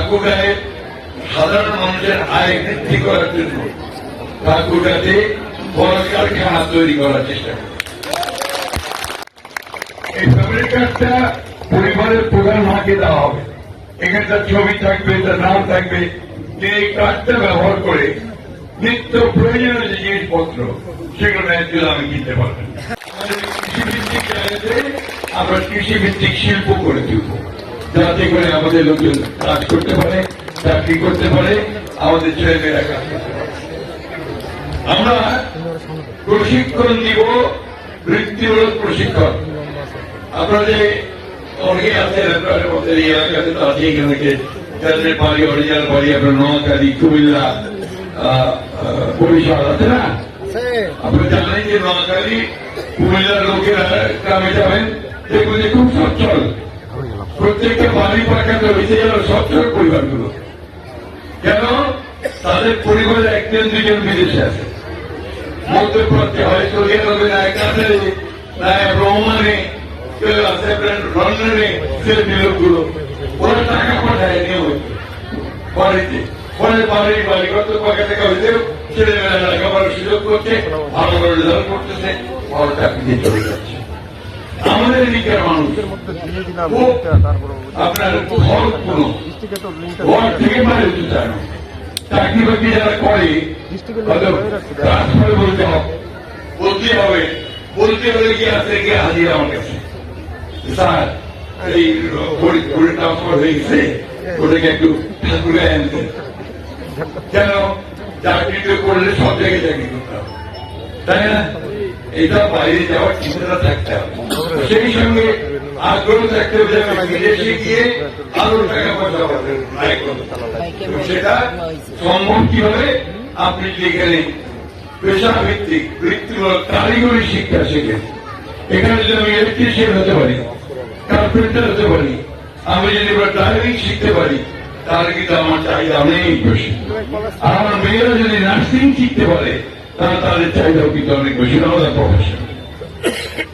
ঠাকুরায় সাধারণ মানুষের আয় বৃদ্ধি করার জন্য ঠাকুরাতে বড় কারখানা তৈরি করার চেষ্টা এই ফ্যামিলি কার্ডটা পরিবারের প্রধান মাকে দেওয়া হবে। এখানে তার ছবি থাকবে, তার নাম থাকবে। এই কার্ডটা ব্যবহার করে নিত্য প্রয়োজনীয় যে জিনিসপত্র, সেগুলো ন্যায্য দামে কিনতে পারবেন কৃষিভিত্তিক আমরা কৃষিভিত্তিক শিল্প করে তুলব। যাতে করে আমাদের লোকজন কাজ করতে পারে, চাকরি করতে পারে, আমাদের ছেলেমেয়েরা কাজ করতে আমরা প্রশিক্ষণ দিব বৃত্তিমূলক প্রশিক্ষণ। আপনাদের অনেকে আছেন আপনাদের মধ্যে এই এলাকাতে তো আছে এখানে থেকে যাদের বাড়ি, অরিজিনাল বাড়ি, আপনার নোয়াখালী, কুমিল্লা বরিশাল আছে না? আপনি জানেন যে নোয়াখালী, কুমিল্লার লোকেরা গ্রামে যাবেন, দেখবেন যে খুব সচ্ছল। প্রত্যেকটা বাড়ি পাকাতে হয়েছে যেন সচ্ছল পরিবারগুলো। কেন? তাদের পরিবারে একজন দুজন বিদেশে আছে। মধ্যপ্রাচ্যে হয়তো এভাবে না কাতারে না রোমানে, কেউ আছে লন্ডনে ছেলে লোকগুলো ওরা টাকা পাঠায় নিয়মিত, বাড়িতে। পরে বাড়ি বাড়ি কত টাকা টাকা হইলেও ছেলেমেয়েরা লেখাপড়ার সুযোগ করছে, ভালো করে রেজাল্ট করতেছে ভালো চাকরিতে চলে যাচ্ছে। আমাদের মানুষ। আপনার ঘর কোনো ঘর থেকে বাইরে হতে চায় না চাকরি বাকরি যারা করে ট্রান্সফার বলতে হবে। বলতে হবে। বলতে হলে কি আছে? কি হাজির আমার কাছে? স্যার এই ঘড়ি ট্রান্সফার হয়ে গেছে। ওটাকে একটু ঠাকুরে আনতে। কেন? চাকরি তো করলে সব জায়গায় চাকরি করতে হবে। তাই না? এটা বাইরে যাওয়ার চিন্তাটা থাকতে হবে। সেই সঙ্গে আগ্রহ থাকতে হবে বিদেশে গিয়ে আরও টাকা পয়সা তো সেটা সম্ভব কীভাবে? আপনি যদি এখানে পেশা ভিত্তিক বৃত্তিমূলক, কারিগরি শিক্ষা শেখেন। এখানে যদি আমি ইলেকট্রিশিয়ান হতে পারি কার্পেন্টার হতে পারি, আমি যদি ড্রাইভিং শিখতে পারি, তাহলে কিন্তু আমার চাহিদা অনেক বেশি। আর আমার মেয়েরা যদি নার্সিং শিখতে পারে, তাহলে তাদের চাহিদাও কিন্তু অনেক বেশি। আলাদা প্রফেশন।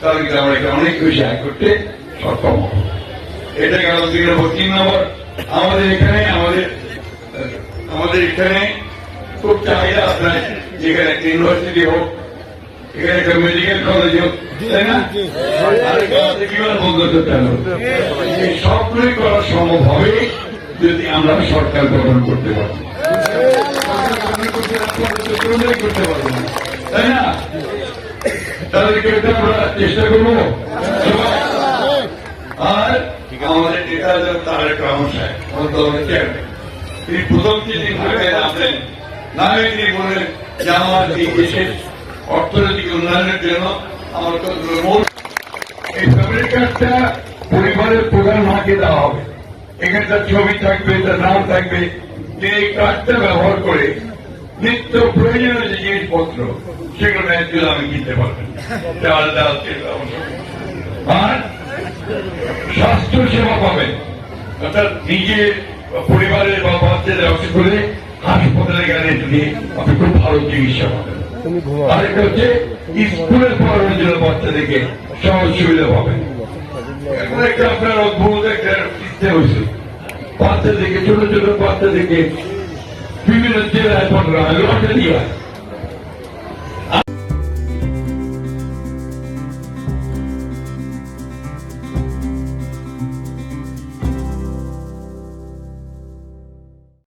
তাহলে কিন্তু আমরা এখানে অনেক বেশি আয় করতে সক্ষম হব। এটা গেল দুই নম্বর তিন নম্বর আমাদের এখানে আমাদের আমাদের এখানে খুব চাহিদা আপনার যেখানে একটা ইউনিভার্সিটি হোক এখানে একটা মেডিকেল কলেজ হোক তাই না? সবগুলোই করা সম্ভব হবে যদি আমরা সরকার গঠন করতে পারি। করতে পারব না তাই না? তাদেরকে আমরা চেষ্টা করব আর আমাদের নেতা যেন তার অংশায় দলের চেয়ারম্যান তিনি প্রথম তিনি ভূমিকায় নামলেন নামে তিনি বললেন যে আমার এই দেশের অর্থনৈতিক উন্নয়নের জন্য আমার কতগুলো মূল এই ফ্যামিলি কার্ডটা পরিবারের প্রধান মাকে দেওয়া হবে এখানে তার ছবি থাকবে তার নাম থাকবে যে এই কার্ডটা ব্যবহার করে নিত্য প্রয়োজনীয় যে জিনিসপত্র সেগুলো ন্যায্য দামে কিনতে পারবেন চাল ডাল তেল আর স্বাস্থ্য সেবা পাবেন। অর্থাৎ নিজের পরিবারের বা বাচ্চাদের অসুখ হলে হাসপাতালে গেলে যদি আপনি খুব ভালো চিকিৎসা পাবেন। আরেকটা হচ্ছে স্কুলের পড়ানোর জন্য বাচ্চাদেরকে সহজ সুবিধা পাবেন। এখন একটা আপনার অদ্ভুত একটা সিস্টেম হয়েছে। বাচ্চাদেরকে ছোট ছোট বাচ্চাদেরকে vivir entera de por la gloria de Dios.